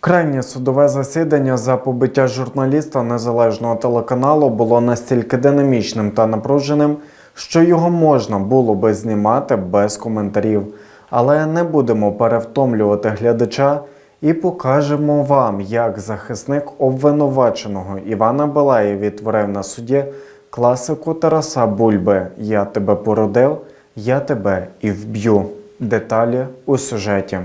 Крайнє судове засідання за побиття журналіста незалежного телеканалу було настільки динамічним та напруженим, що його можна було би знімати без коментарів. Але не будемо перевтомлювати глядача і покажемо вам, як захисник обвинуваченого Івана Балаї відтворив на суді класику Тараса Бульби Я тебе породив, я тебе і вб'ю. Деталі у сюжеті.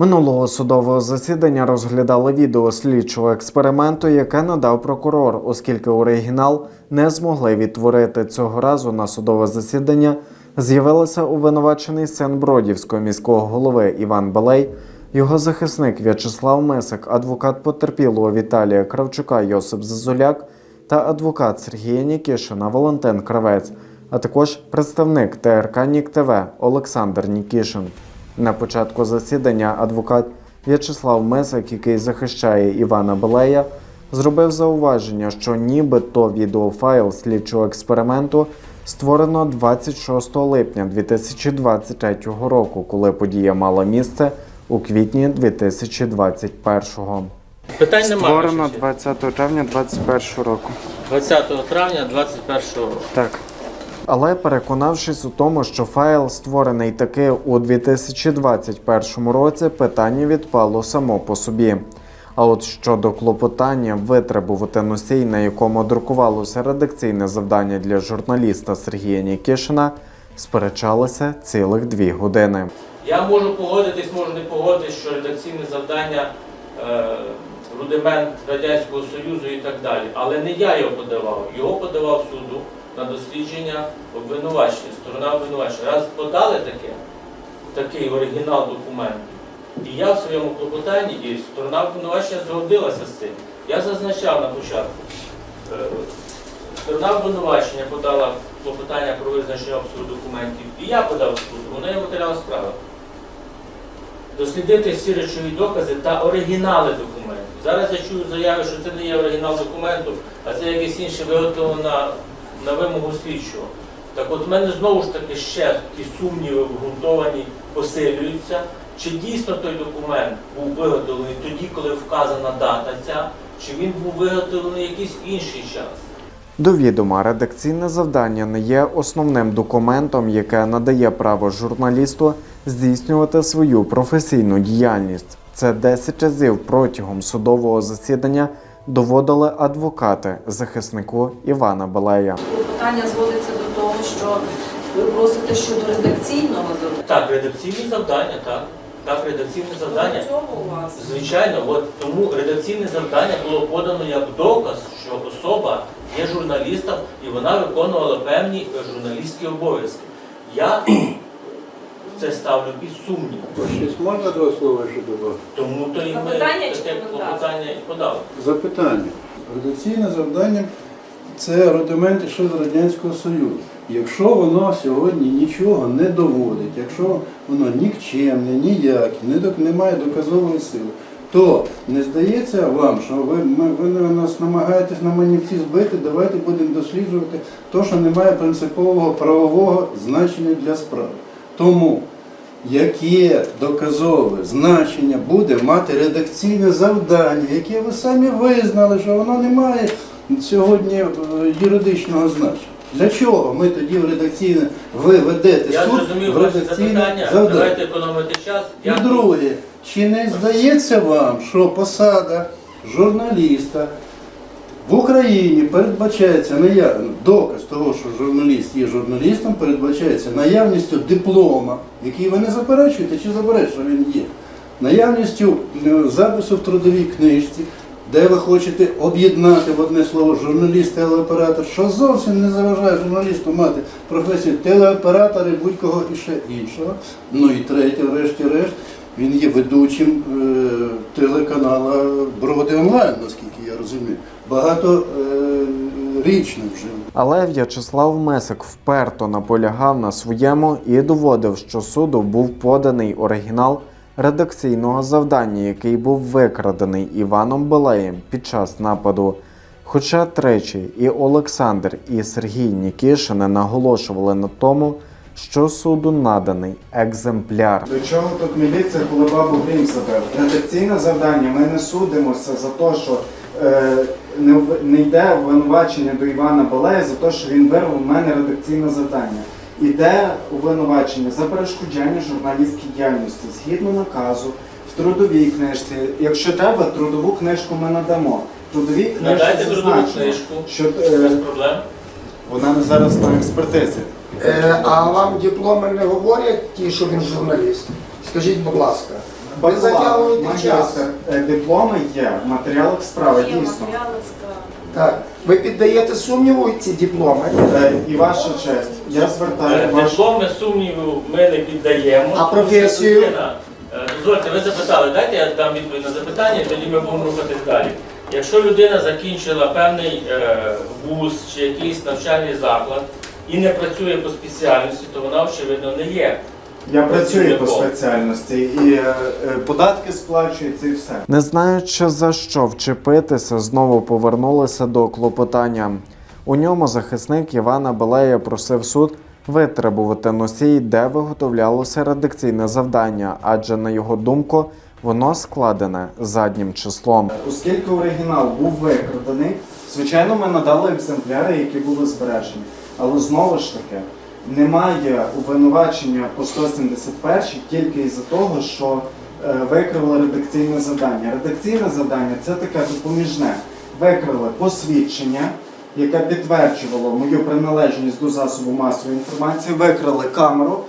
Минулого судового засідання розглядали відео слідчого експерименту, яке надав прокурор, оскільки оригінал не змогли відтворити цього разу на судове засідання. З'явилися обвинувачений син Бродівського міського голови Іван Балей, його захисник В'ячеслав Мисик, адвокат потерпілого Віталія Кравчука Йосип Зазуляк та адвокат Сергія Нікішина Валентин Кравець, а також представник ТРК Нік ТВ Олександр Нікішин. На початку засідання адвокат В'ячеслав Мисик, який захищає Івана Балея, зробив зауваження, що нібито відеофайл слідчого експерименту створено 26 липня 2023 року, коли подія мала місце у квітні 2021-го. Питань немає. Створено ваша честь. 20 травня 2021 року. 20 травня 2021 року. Так. Але переконавшись у тому, що файл створений таки у 2021 році, питання відпало само по собі. А от щодо клопотання витребувати носій, на якому друкувалося редакційне завдання для журналіста Сергія Нікішина, сперечалися цілих дві години. Я можу погодитись, можу не погодитись, що редакційне завдання е, рудимент Радянського Союзу і так далі. Але не я його подавав. Його подавав суду на дослідження обвинувачення, сторона обвинувачення. Раз подали таке, такий оригінал документу, і я в своєму клопотанні, і сторона обвинувачення згодилася з цим. Я зазначав на початку. е, Сторона обвинувачення подала клопотання про визначення обсягу документів, і я подав в суд, воно є матеріал справи. Дослідити всі речові докази та оригінали документів. Зараз я чую заяви, що це не є оригінал документу, а це якесь інше виготовлено на, вимогу слідчого. Так от в мене знову ж таки ще ті сумніви обґрунтовані посилюються. Чи дійсно той документ був виготовлений тоді, коли вказана дата ця, чи він був виготовлений якийсь інший час? До відома, редакційне завдання не є основним документом, яке надає право журналісту здійснювати свою професійну діяльність. Це 10 разів протягом судового засідання доводили адвокати захиснику Івана Балея. Питання зводиться до того, що ви просите щодо редакційного завдання. Так, редакційні завдання, так. Так, редакційне завдання. Цього у вас. Звичайно, от тому редакційне завдання було подано як доказ, що особа є журналістом і вона виконувала певні журналістські обов'язки. Я це ставлю під сумнів. Щось можна два слова ще додати? Тому то і ми Запитання чи таке коментар? клопотання і подали. Запитання. Редакційне завдання це рудименти ще з Радянського Союзу. Якщо воно сьогодні нічого не доводить, якщо воно нікчемне, ніяке, не, док- не має доказової сили, то не здається вам, що ви, ми, ви нас намагаєтесь на манівці збити, давайте будемо досліджувати те, що не має принципового правового значення для справи. Тому яке доказове значення буде мати редакційне завдання, яке ви самі визнали, що воно не має сьогодні е, юридичного значення. Для чого ми тоді в редакційне ви ведете Я суд зрозумів в ваше редакційне запитання. завдання? Давайте економити час. І Дякую. друге, чи не здається вам, що посада журналіста в Україні передбачається наяв... доказ того, що журналіст є журналістом, передбачається наявністю диплома, який ви не заперечуєте чи заперечуєте, що він є, наявністю е, запису в трудовій книжці, де ви хочете об'єднати в одне слово журналіст, телеоператор, що зовсім не заважає журналісту мати професію телеоператора і будь-кого і ще іншого. Ну і третє, врешті-решт, він є ведучим е, телеканала Броди онлайн, наскільки я розумію. Багато е, вже. Але В'ячеслав Месик вперто наполягав на своєму і доводив, що суду був поданий оригінал редакційного завдання, який був викрадений Іваном Балеєм під час нападу. Хоча тричі і Олександр, і Сергій Нікішини наголошували на тому, що суду наданий екземпляр. До чого тут міліція, коли бабу Грім забив? Редакційне завдання, ми не судимося за те, що не, йде обвинувачення до Івана Балея за те, що він вирвав у мене редакційне завдання. Іде обвинувачення за перешкоджання журналістській діяльності згідно наказу в трудовій книжці. Якщо треба, трудову книжку ми надамо. Трудовій книжці Надайте трудову зазначено, книжку. що Без е, проблем. вона зараз на експертизі. Е, А вам дипломи не говорять ті, що він журналіст? Скажіть, будь ласка. Ви затягуєте час. е, дипломи є в матеріалах справи, Є дійсно. матеріали справи. Так. Ви піддаєте сумніву ці дипломи? Е, І ваша честь, я Е, звертаю вашу Дипломи сумніву ми не піддаємо. А тому що професію? людина- Е, Дозвольте, ви запитали, дайте я дам відповідь на запитання, тоді ми будемо рухатись далі. Якщо людина закінчила певний е, вуз чи якийсь навчальний заклад і не працює по спеціальності, то вона очевидно не є. Я працюю по спеціальності і е, е, податки сплачуються і все. Не знаючи за що вчепитися, знову повернулися до клопотання. У ньому захисник Івана Белея просив суд витребувати носій, де виготовлялося редакційне завдання, адже на його думку воно складене заднім числом. Оскільки оригінал був викраданий, звичайно, ми надали екземпляри, які були збережені. Але знову ж таки, немає обвинувачення по 171 тільки із-за того, що е, викрили редакційне завдання. Редакційне завдання це таке допоміжне. Викрили посвідчення, яке підтверджувало мою приналежність до засобу масової інформації, викрили камеру,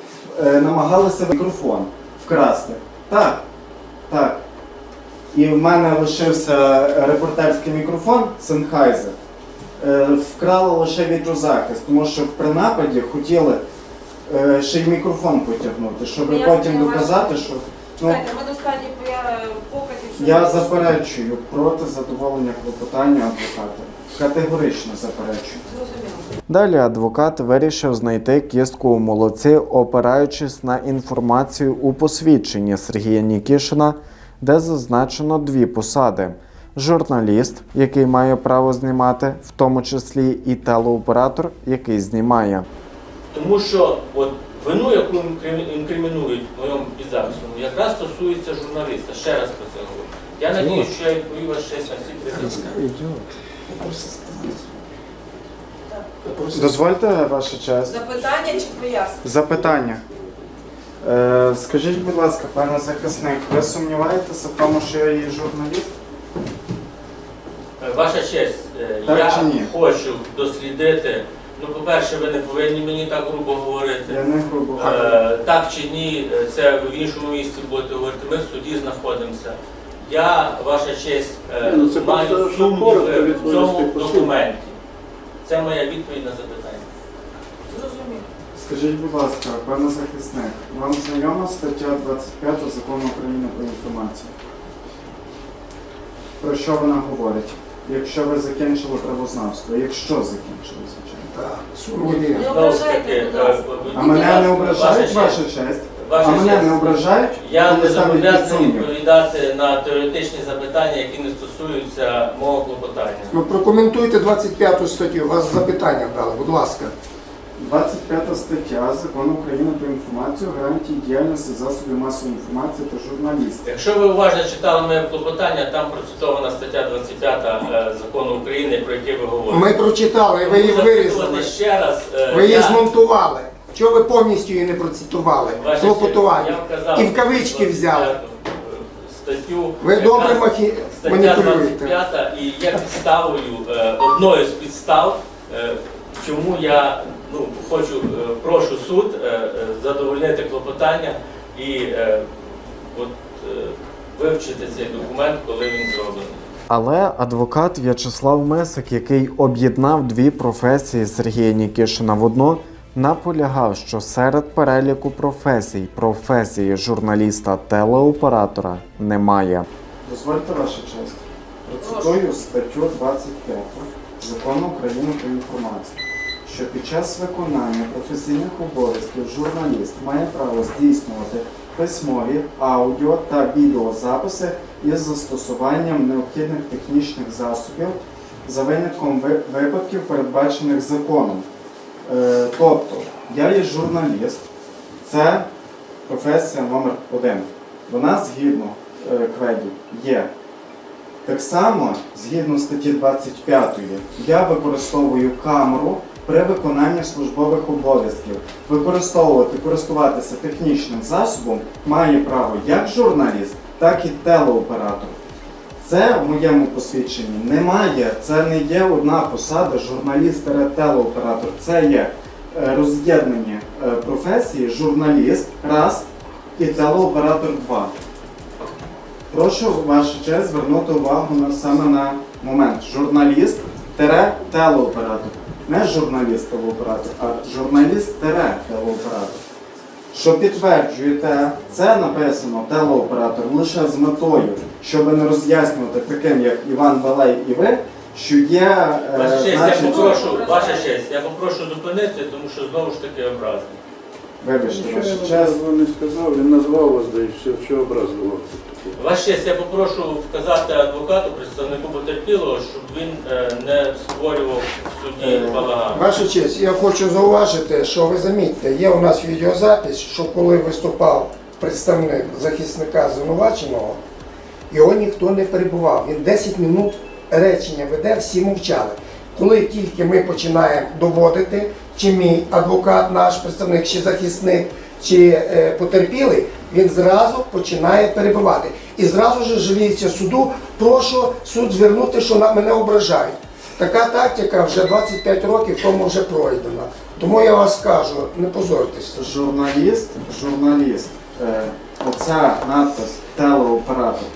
е, намагалися мікрофон вкрасти. Так, так. І в мене лишився репортерський мікрофон Sennheiser. Е, Вкрали лише вітрозахист, тому що при нападі хотіли е, ще й мікрофон потягнути, щоб потім доказати, що ну, Чекайте, ми до стадії поя- показів, що я ми- заперечую проти задоволення клопотання адвоката. Категорично заперечую. Зрозуміло. Далі адвокат вирішив знайти кістку у молоці, опираючись на інформацію у посвідченні Сергія Нікішина, де зазначено дві посади: журналіст, який має право знімати, в тому числі і телеоператор, який знімає. Тому що от вину, яку інкримінують в моєму підзапису, якраз стосується журналіста. Ще раз про це говорю. Я надію, що я відповів вас честь на всі три. Дозвольте, ваша честь. Запитання чи пояснення? Запитання. Е, скажіть, будь ласка, пане захисник, ви сумніваєтеся в тому, що я є журналіст? Е, Ваша честь, е, Так я чи ні? хочу дослідити. Ну, по-перше, ви не повинні мені так грубо говорити. Я не грубо. Е, так чи ні, е, це ви в іншому місці будете говорити. Ми в суді знаходимося. Я, ваша честь, е, Ну, це маю сумніви в цьому документі. Це моя відповідь на запитання. Зрозуміло. Скажіть, будь ласка, пане захисник, вам знайома стаття 25 закону України про інформацію? Про що вона говорить? Якщо ви закінчили правознавство, якщо закінчили, звичайно. Не ображайте, будь е, ласка. А мене не ображають, ваша честь. Ваша А мене не ображають? Я не зобов'язаний відповідати на теоретичні запитання, які не стосуються мого клопотання. Ну, прокоментуйте 25 статтю. Вас запитання дали, будь ласка. 25 стаття Закону України про інформацію, гарантії діяльності засобів масової інформації та журналістів. Якщо ви уважно читали моє клопотання, там процитована стаття 25 е, закону України, про яке ви говорите. Ми прочитали, ви її вирізали. ще раз. е, Ви її я- змонтували. Чого ви повністю її не процитували? Клопотування. я вказав І в кавички взяли. Статтю. Ви добре махі... Стаття 25 і є підставою, е, одною з підстав, чому я ну, хочу, е, прошу суд е, е, задовольнити клопотання і от, вивчити цей документ, коли він зроблений. Але адвокат В'ячеслав Мисик, який об'єднав дві професії Сергія Нікішина в одну, наполягав, що серед переліку професій професії журналіста телеоператора немає. Дозвольте ваша честь. Процитую статтю 25 Закону України про інформацію, що під час виконання професійних обов'язків журналіст має право здійснювати письмові, аудіо та відеозаписи із застосуванням необхідних технічних засобів за винятком випадків, передбачених законом. Е, тобто, я є журналіст, це професія номер один. Вона згідно е, кведі є. Так само, згідно статті 25, я використовую камеру при виконанні службових обов'язків. Використовувати, користуватися технічним засобом має право як журналіст, так і телеоператор. Це в моєму посвідченні немає. Це не є одна посада журналіст-телеоператор. Це є е, роз'єднані е, професії журналіст раз і телеоператор два. Прошу ваша честь звернути увагу на саме на момент журналіст телеоператор. Не журналіст телеоператор, а журналіст телеоператор. Що підтверджуєте, це написано телеоператор лише з метою, щоб не роз'яснювати таким, як Іван Балей і ви, що є е, Ваша честь, я попрошу, ваша честь, я попрошу зупинити, тому що знову ж таки образно. Вибачте, Нічого я честь. вам не сказав, він назвав вас, да і все, що образував. Ваша честь, я попрошу вказати адвокату, представнику потерпілого, щоб він е, не створював в суді Е, балаган. Ваша честь, я хочу зауважити, що ви замітьте, є у нас відеозапис, що коли виступав представник захисника звинуваченого, його ніхто не перебував. Він 10 минут речення веде, всі мовчали. Коли тільки ми починаємо доводити, чи мій адвокат, наш представник, чи захисник, чи е, потерпілий, він зразу починає перебивати. І зразу ж жаліється суду, прошу суд звернути, що на мене ображають. Така тактика вже 25 років тому вже пройдена. Тому я вас скажу, не позорьтесь. Журналіст, журналіст, е, оця надпис телеоператор,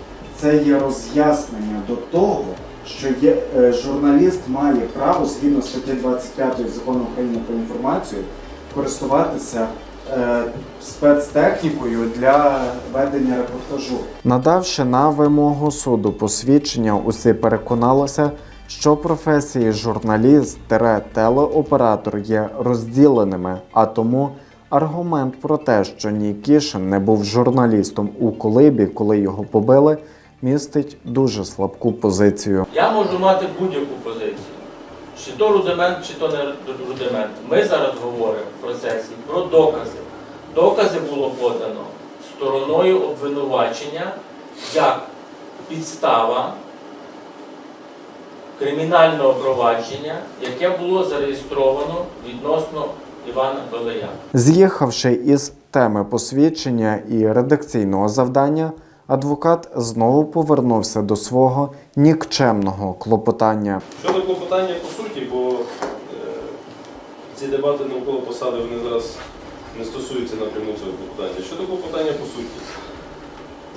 це є роз'яснення до того, що є, е, журналіст має право згідно статті 25 закону України про інформацію користуватися е, спецтехнікою для ведення репортажу. Надавши на вимогу суду посвідчення, усі переконалися, що професії журналіст-телеоператор є розділеними, а тому аргумент про те, що Нікішин не був журналістом у колибі, коли його побили, містить дуже слабку позицію. Я можу мати будь-яку позицію. Чи то рудимент, чи то не рудимент. Ми зараз говоримо в процесі про докази. Докази було подано стороною обвинувачення як підстава кримінального провадження, яке було зареєстровано відносно Івана Белея. З'їхавши із теми посвідчення і редакційного завдання, адвокат знову повернувся до свого нікчемного клопотання. Щодо клопотання по суті, бо е, ці дебати навколо посади вони зараз не стосуються напряму цього клопотання. Щодо клопотання по суті,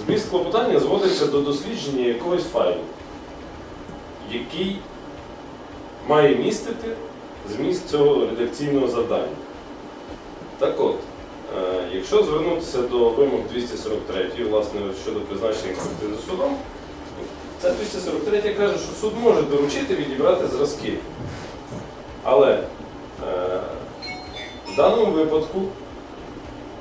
зміст клопотання зводиться до дослідження якогось файлу, який має містити зміст цього редакційного завдання. Так от, якщо звернутися до вимог 243, власне, щодо призначення експертизи судом, Ця 243 каже, що суд може доручити відібрати зразки. Але е, в даному випадку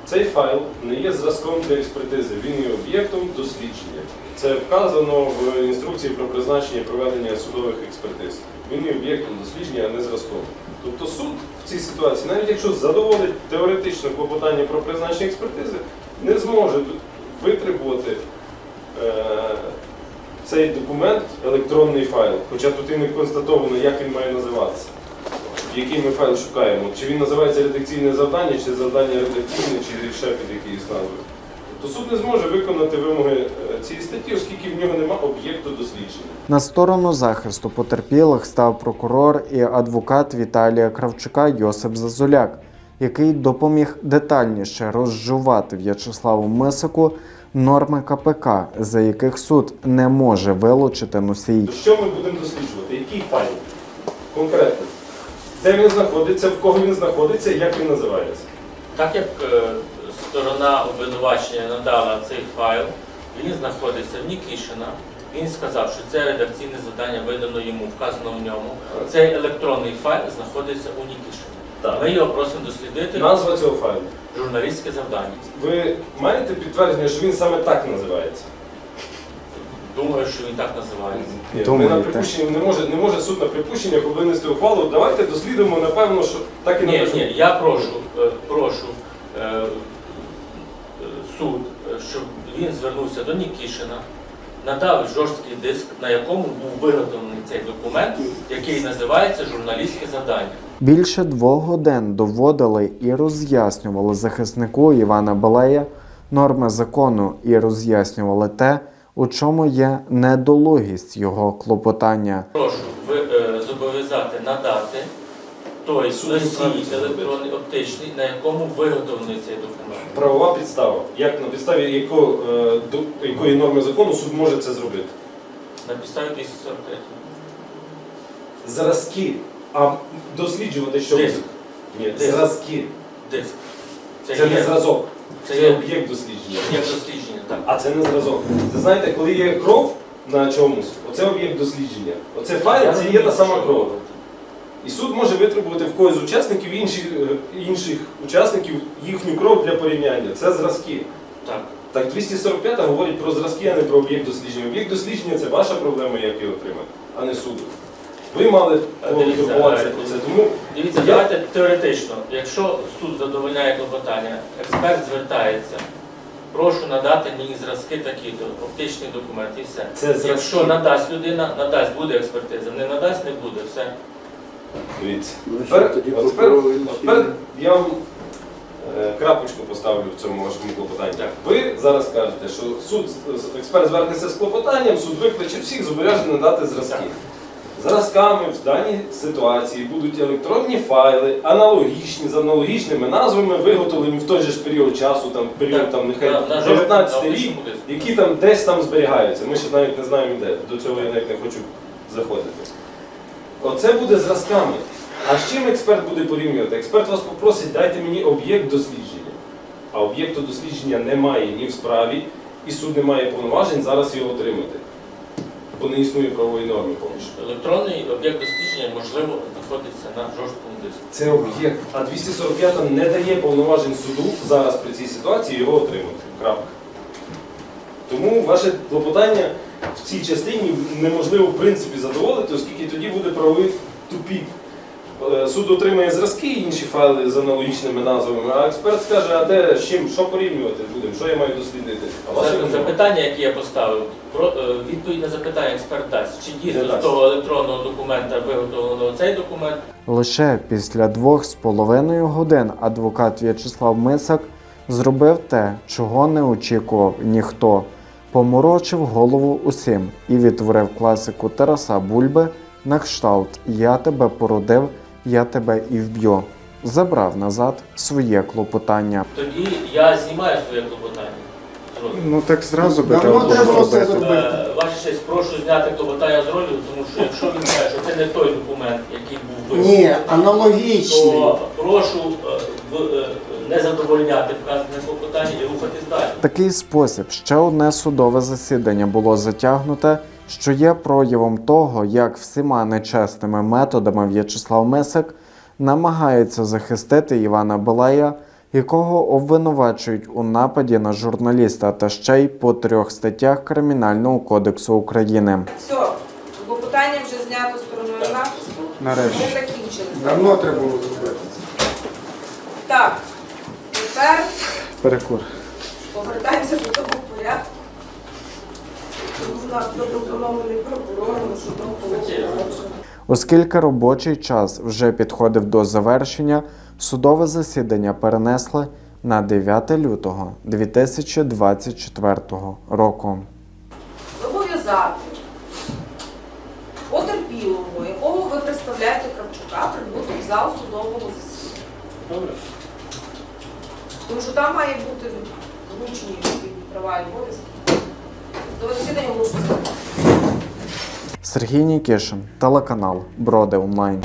цей файл не є зразком для експертизи, він є об'єктом дослідження. Це вказано в інструкції про призначення і проведення судових експертиз. Він є об'єктом дослідження, а не зразком. Тобто суд в цій ситуації, навіть якщо задоволить теоретично клопотання про призначення експертизи, не зможе витребувати е, цей документ електронний файл, хоча тут і не констатовано, як він має називатися, який ми файл шукаємо. Чи він називається редакційне завдання, чи завдання редакційне, чи ще під якоюсь назвою. Тобто суд не зможе виконати вимоги е, цієї статті, оскільки в нього немає об'єкту дослідження. На сторону захисту потерпілих став прокурор і адвокат Віталія Кравчука Йосип Зазуляк, який допоміг детальніше розжувати В'ячеславу Мисику норми КПК, за яких суд не може вилучити носій. Що ми будемо досліджувати? Який файл? Конкретно. Де він знаходиться, в кого він знаходиться, і як він називається? Так як е, сторона обвинувачення надала цей файл, він знаходиться в Нікішина. Він сказав, що це редакційне завдання видано йому, вказано в ньому. Цей електронний файл знаходиться у Нікішина. Так. Ми його просимо дослідити. Назва цього файлу. Журналістське завдання. Ви маєте підтвердження, що він саме так називається? Думаю, що він так називається. Ні, ми на припущення не може, не може суд на припущення винести ухвалу. Давайте дослідимо, напевно, що так і Ні, напишемо. ні, я прошу, е, прошу е, е, суд, е, щоб він звернувся до Нікішина, надав жорсткий диск, на якому був виготовлений цей документ, який називається журналістське завдання. Більше двох годин доводили і роз'яснювали захиснику Івана Балея норми закону і роз'яснювали те, у чому є недолугість його клопотання. Прошу ви е, зобов'язати надати той носій електронний оптичний, на якому виготовлений цей документ. Правова підстава. Як на підставі якого, е, до якої норми закону суд може це зробити? На підставі 243. Зразки. А досліджувати що Диск. Ні, Диск. зразки. Диск. Це, є- не зразок. це Це, є- об'єкт дослідження. Як дослідження. А це не зразок. Це знаєте, коли є кров на чомусь, оце об'єкт дослідження. Оце файл, це є та сама кров. І суд може витребувати в когось з учасників інших, е, інших учасників їхню кров для порівняння. Це зразки. Так. Так, 245 говорить про зразки, а не про об'єкт дослідження. Об'єкт дослідження це ваша проблема, як його отримати, а не суду. Ви мали А, турбуватися про це. Тому Дивіться, Я- давайте теоретично. Якщо суд задовольняє клопотання, експерт звертається. Прошу надати мені зразки такі-то, оптичний документ і все. Це зразки. Якщо надасть людина, надасть, буде експертиза. Не надасть, не буде. Все. дивіться. Ну, Тепер, тоді я вам е, крапочку поставлю в цьому вашому клопотанні. Ви зараз кажете, що суд з- експерт звернеться з клопотанням, суд викличе всіх, зобов'язаний надати зразки. Зразками в даній ситуації будуть електронні файли, аналогічні, з аналогічними назвами, виготовлені в той же ж період часу, там період там нехай на- на 19 рік, які там десь там зберігаються. Ми ще навіть не знаємо де. До цього я навіть не хочу заходити. Оце буде зразками. А з чим експерт буде порівнювати? Експерт вас попросить, дайте мені об'єкт дослідження. А об'єкту дослідження немає ні в справі, і суд не має повноважень зараз його отримати. Бо не існує правової норми поки. Електронний об'єкт дослідження можливо знаходиться на жорсткому диску. Це об'єкт. А 245 не дає повноважень суду зараз при цій ситуації його отримати. Крапка. Тому ваше клопотання в цій частині неможливо в принципі задоволити, оскільки тоді буде правовий тупік. Е, Суд отримає зразки і інші файли з аналогічними назвами, а експерт скаже, а де з чим, що порівнювати будемо, що я маю дослідити. А ваше. Запитання, які я поставив, про е, відповідь на запитання експерт дасть. Чи Не дійсно з того електронного документа виготовлено цей документ? Лише після двох з половиною годин адвокат В'ячеслав Мисак зробив те, чого не очікував ніхто. Поморочив голову усім і відтворив класику Тараса Бульби на кшталт Я тебе породив, я тебе і вб'ю. Забрав назад своє клопотання. Тоді я знімаю своє клопотання. з розгляду. Ну так зразу би Давно треба було треба було зробити. Е, Ваша честь, прошу зняти клопотання з ролі, тому що якщо він каже, що це не той документ, який був визнаний, Ні, аналогічний. то прошу е, в- е, не задовольняти вказане клопотання і рухатись далі. Такий спосіб ще одне судове засідання було затягнуте, що є проявом того, як всіма нечесними методами В'ячеслав Мисик намагається захистити Івана Балея, якого обвинувачують у нападі на журналіста та ще й по трьох статтях Кримінального кодексу України. Все, клопотання вже знято стороною захисту. Нарешті. Ми закінчили. Давно треба було зробити. Так, тепер Перекур. повертаємося до того порядку. Запропонований прокурором судом. Оскільки робочий час вже підходив до завершення, судове засідання перенесли на 9 лютого 2024 року. Зобов'язати потерпілого, якого ви представляєте Кравчука, прибути в зал судового засідання. Добре. Тому що там має бути вручені права і обов'язки. До засідання оголошується. Сергій Нікішин, телеканал Броди Онлайн.